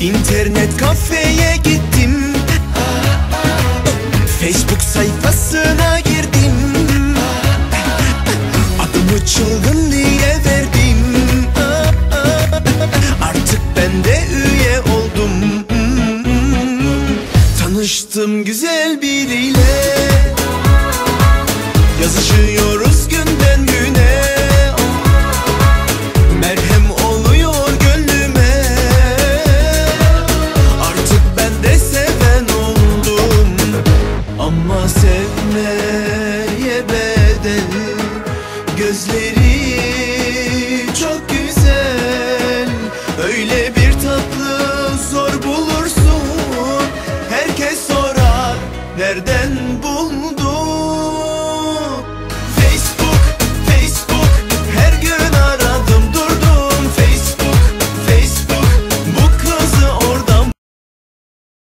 İnternet kafeye gittim. Facebook sayfasına girdim. Adımı çılgın diye verdim. Artık ben de üye oldum. Tanıştım güzel biriyle. Sevmeye bedel. Gözleri çok güzel. Öyle bir tatlı zor bulursun. Herkes sorar nereden